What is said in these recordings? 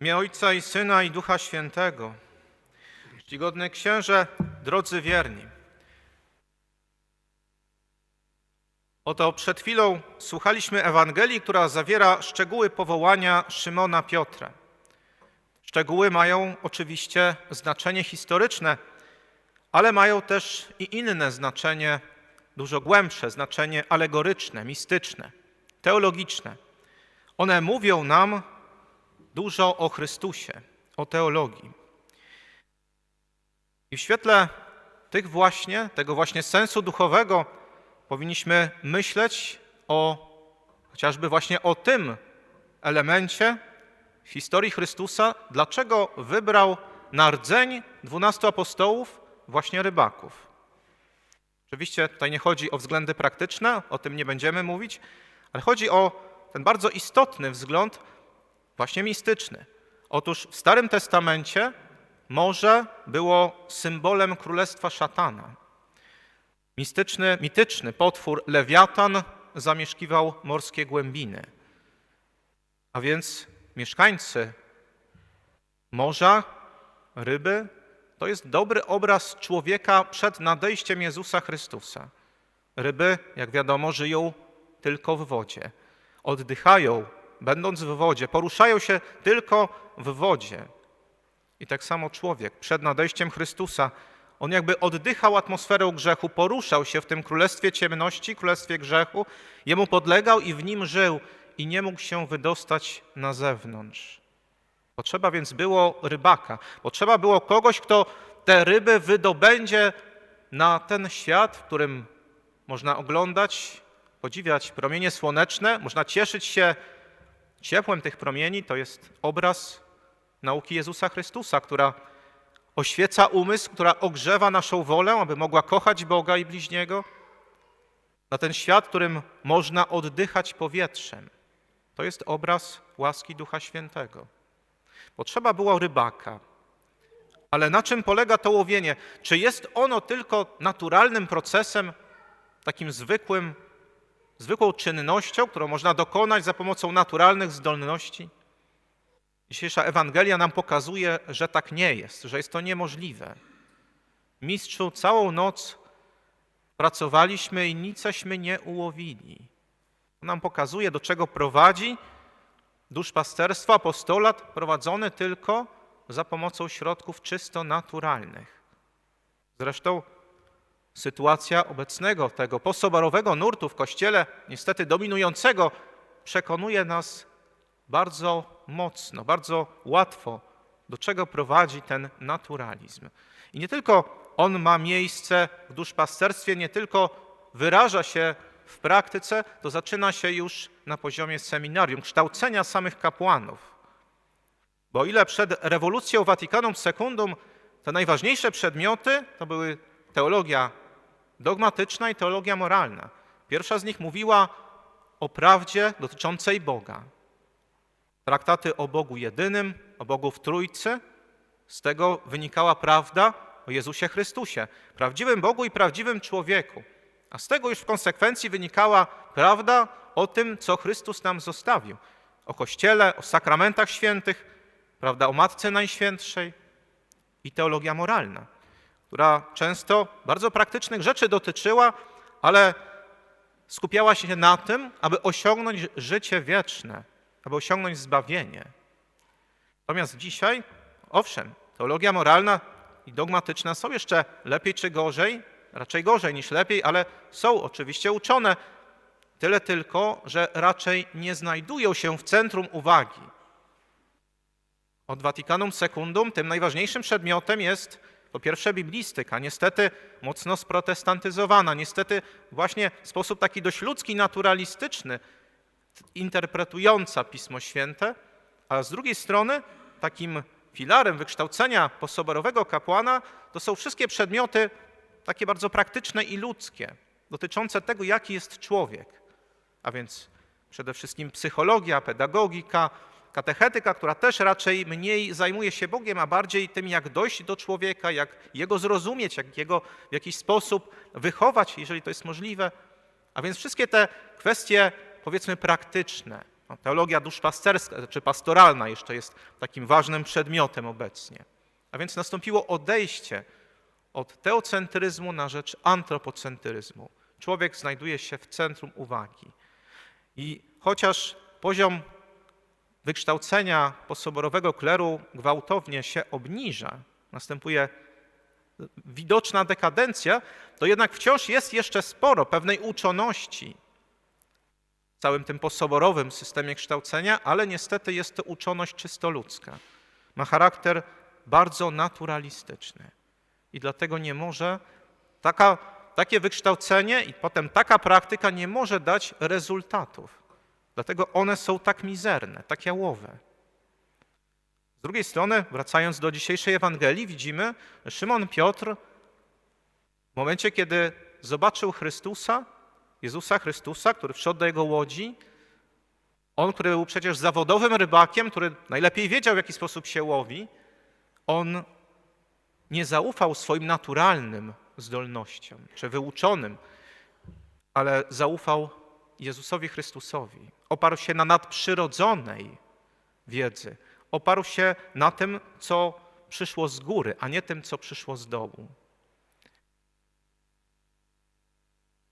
imię Ojca i Syna i Ducha Świętego. Czcigodny księże, drodzy wierni. Oto przed chwilą słuchaliśmy Ewangelii, która zawiera szczegóły powołania Szymona Piotra. Szczegóły mają oczywiście znaczenie historyczne, ale mają też i inne znaczenie, dużo głębsze, znaczenie alegoryczne, mistyczne, teologiczne. One mówią nam dużo o Chrystusie, o teologii. I w świetle tych właśnie, tego właśnie sensu duchowego powinniśmy myśleć o chociażby właśnie o tym elemencie historii Chrystusa, dlaczego wybrał na rdzeń dwunastu apostołów właśnie rybaków. Oczywiście tutaj nie chodzi o względy praktyczne, o tym nie będziemy mówić, ale chodzi o ten bardzo istotny wzgląd, właśnie mistyczny. Otóż w Starym Testamencie morze było symbolem królestwa szatana. Mistyczny, mityczny potwór lewiatan zamieszkiwał morskie głębiny. A więc mieszkańcy morza, ryby, to jest dobry obraz człowieka przed nadejściem Jezusa Chrystusa. Ryby, jak wiadomo, żyją tylko w wodzie. Oddychają, będąc w wodzie, poruszają się tylko w wodzie. I tak samo człowiek przed nadejściem Chrystusa, on jakby oddychał atmosferą grzechu, poruszał się w tym królestwie ciemności, królestwie grzechu, jemu podlegał i w nim żył i nie mógł się wydostać na zewnątrz. Potrzeba więc było rybaka, potrzeba było kogoś, kto te ryby wydobędzie na ten świat, w którym można oglądać, podziwiać promienie słoneczne, można cieszyć się ciepłem tych promieni. To jest obraz nauki Jezusa Chrystusa, która oświeca umysł, która ogrzewa naszą wolę, aby mogła kochać Boga i bliźniego. Na ten świat, którym można oddychać powietrzem. To jest obraz łaski Ducha Świętego. Potrzeba było rybaka. Ale na czym polega to łowienie? Czy jest ono tylko naturalnym procesem, takim zwykłym, zwykłą czynnością, którą można dokonać za pomocą naturalnych zdolności? Dzisiejsza Ewangelia nam pokazuje, że tak nie jest, że jest to niemożliwe. Mistrzu, całą noc pracowaliśmy i niceśmy nie ułowili. To nam pokazuje, do czego prowadzi duszpasterstwo, apostolat prowadzony tylko za pomocą środków czysto naturalnych. Zresztą sytuacja obecnego tego posobarowego nurtu w Kościele, niestety dominującego, przekonuje nas bardzo mocno, bardzo łatwo, do czego prowadzi ten naturalizm. I nie tylko on ma miejsce w duszpasterstwie, nie tylko wyraża się w praktyce, to zaczyna się już na poziomie seminarium, kształcenia samych kapłanów. Bo ile przed rewolucją Vaticanum Secundum te najważniejsze przedmioty to były teologia dogmatyczna i teologia moralna. Pierwsza z nich mówiła o prawdzie dotyczącej Boga. Traktaty o Bogu jedynym, o Bogu w Trójcy. Z tego wynikała prawda o Jezusie Chrystusie, prawdziwym Bogu i prawdziwym człowieku. A z tego już w konsekwencji wynikała prawda o tym, co Chrystus nam zostawił. O Kościele, o sakramentach świętych, prawda o Matce Najświętszej i teologia moralna, która często bardzo praktycznych rzeczy dotyczyła, ale skupiała się na tym, aby osiągnąć życie wieczne, aby osiągnąć zbawienie. Natomiast dzisiaj, owszem, teologia moralna i dogmatyczna są jeszcze lepiej czy gorzej, raczej gorzej niż lepiej, ale są oczywiście uczone. Tyle tylko, że raczej nie znajdują się w centrum uwagi. Od Vaticanum Secundum tym najważniejszym przedmiotem jest po pierwsze biblistyka, niestety mocno sprotestantyzowana, niestety właśnie w sposób taki dość ludzki, naturalistyczny, interpretująca Pismo Święte, a z drugiej strony takim filarem wykształcenia posoborowego kapłana to są wszystkie przedmioty takie bardzo praktyczne i ludzkie, dotyczące tego, jaki jest człowiek. A więc przede wszystkim psychologia, pedagogika, katechetyka, która też raczej mniej zajmuje się Bogiem, a bardziej tym, jak dojść do człowieka, jak jego zrozumieć, jak jego w jakiś sposób wychować, jeżeli to jest możliwe. A więc wszystkie te kwestie, powiedzmy, praktyczne, No, teologia duszpasterska czy pastoralna jeszcze jest takim ważnym przedmiotem obecnie. A więc nastąpiło odejście od teocentryzmu na rzecz antropocentryzmu. Człowiek znajduje się w centrum uwagi. I chociaż poziom wykształcenia posoborowego kleru gwałtownie się obniża, następuje widoczna dekadencja, to jednak wciąż jest jeszcze sporo pewnej uczoności w całym tym posoborowym systemie kształcenia, ale niestety jest to uczoność czysto ludzka. Ma charakter bardzo naturalistyczny i dlatego nie może taka, takie wykształcenie i potem taka praktyka nie może dać rezultatów. Dlatego one są tak mizerne, tak jałowe. Z drugiej strony, wracając do dzisiejszej Ewangelii, widzimy, że Szymon Piotr w momencie, kiedy zobaczył Chrystusa, Jezusa Chrystusa, który wszedł do jego łodzi, on, który był przecież zawodowym rybakiem, który najlepiej wiedział, w jaki sposób się łowi, on nie zaufał swoim naturalnym zdolnościom czy wyuczonym, ale zaufał Jezusowi Chrystusowi. Oparł się na nadprzyrodzonej wiedzy. Oparł się na tym, co przyszło z góry, a nie tym, co przyszło z dołu.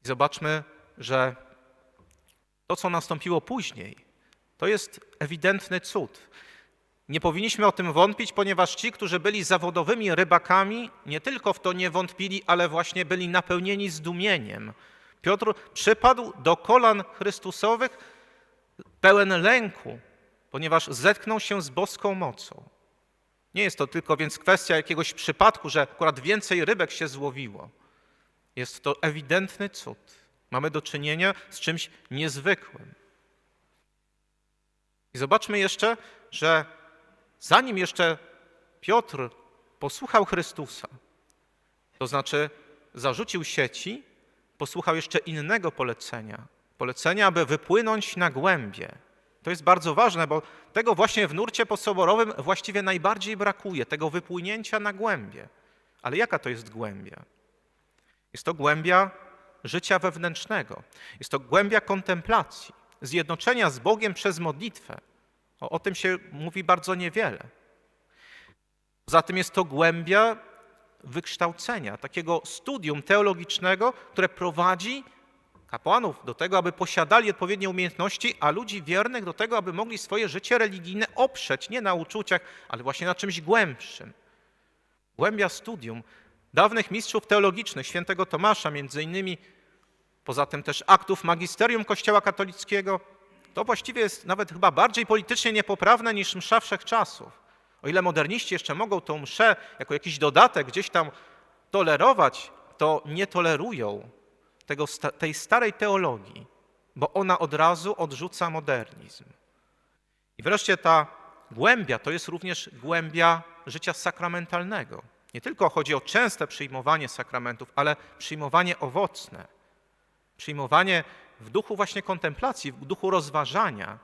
Zobaczmy, że to, co nastąpiło później, to jest ewidentny cud. Nie powinniśmy o tym wątpić, ponieważ ci, którzy byli zawodowymi rybakami, nie tylko w to nie wątpili, ale właśnie byli napełnieni zdumieniem. Piotr przypadł do kolan Chrystusowych pełen lęku, ponieważ zetknął się z boską mocą. Nie jest to tylko więc kwestia jakiegoś przypadku, że akurat więcej rybek się złowiło. Jest to ewidentny cud. Mamy do czynienia z czymś niezwykłym. I zobaczmy jeszcze, że zanim jeszcze Piotr posłuchał Chrystusa, to znaczy zarzucił sieci, posłuchał jeszcze innego polecenia. Polecenia, aby wypłynąć na głębie. To jest bardzo ważne, bo tego właśnie w nurcie posoborowym właściwie najbardziej brakuje, tego wypłynięcia na głębie. Ale jaka to jest głębia? Jest to głębia życia wewnętrznego. Jest to głębia kontemplacji, zjednoczenia z Bogiem przez modlitwę. O, o tym się mówi bardzo niewiele. Poza tym jest to głębia wykształcenia, takiego studium teologicznego, które prowadzi kapłanów do tego, aby posiadali odpowiednie umiejętności, a ludzi wiernych do tego, aby mogli swoje życie religijne oprzeć nie na uczuciach, ale właśnie na czymś głębszym. Głębia studium dawnych mistrzów teologicznych, świętego Tomasza między innymi, poza tym też aktów magisterium Kościoła katolickiego, to właściwie jest nawet chyba bardziej politycznie niepoprawne niż msza wszechczasów. O ile moderniści jeszcze mogą tą mszę jako jakiś dodatek gdzieś tam tolerować, to nie tolerują tego, tej starej teologii, bo ona od razu odrzuca modernizm. I wreszcie ta głębia to jest również głębia życia sakramentalnego. Nie tylko chodzi o częste przyjmowanie sakramentów, ale przyjmowanie owocne. Przyjmowanie w duchu właśnie kontemplacji, w duchu rozważania,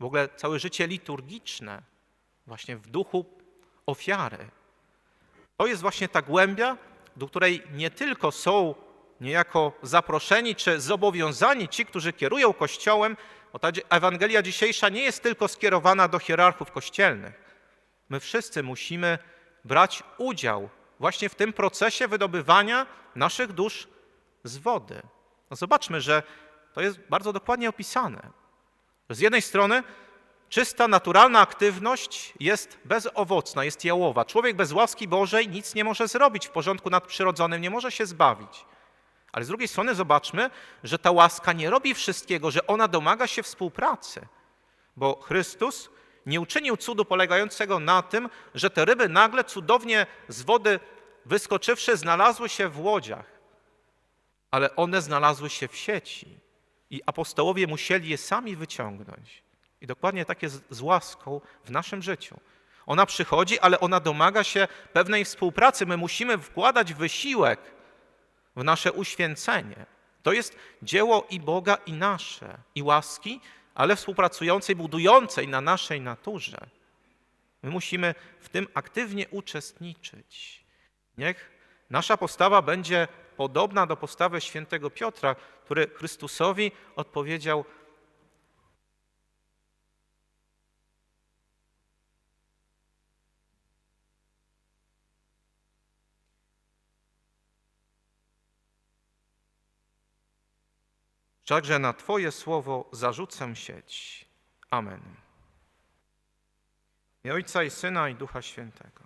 w ogóle całe życie liturgiczne, właśnie w duchu ofiary. To jest właśnie ta głębia, do której nie tylko są niejako zaproszeni czy zobowiązani ci, którzy kierują Kościołem, bo ta Ewangelia dzisiejsza nie jest tylko skierowana do hierarchów kościelnych. My wszyscy musimy brać udział właśnie w tym procesie wydobywania naszych dusz z wody. No zobaczmy, że to jest bardzo dokładnie opisane. Z jednej strony czysta, naturalna aktywność jest bezowocna, jest jałowa. Człowiek bez łaski Bożej nic nie może zrobić w porządku nadprzyrodzonym, nie może się zbawić. Ale z drugiej strony zobaczmy, że ta łaska nie robi wszystkiego, że ona domaga się współpracy, bo Chrystus nie uczynił cudu polegającego na tym, że te ryby nagle cudownie z wody wyskoczywszy znalazły się w łodziach, ale one znalazły się w sieci i apostołowie musieli je sami wyciągnąć. I dokładnie tak jest z łaską w naszym życiu. Ona przychodzi, ale ona domaga się pewnej współpracy. My musimy wkładać wysiłek w nasze uświęcenie. To jest dzieło i Boga, i nasze, i łaski, ale współpracującej, budującej na naszej naturze. My musimy w tym aktywnie uczestniczyć. Niech nasza postawa będzie podobna do postawy świętego Piotra, który Chrystusowi odpowiedział: Wszakże na Twoje słowo zarzucę sieć. Amen. I Ojca i Syna i Ducha Świętego.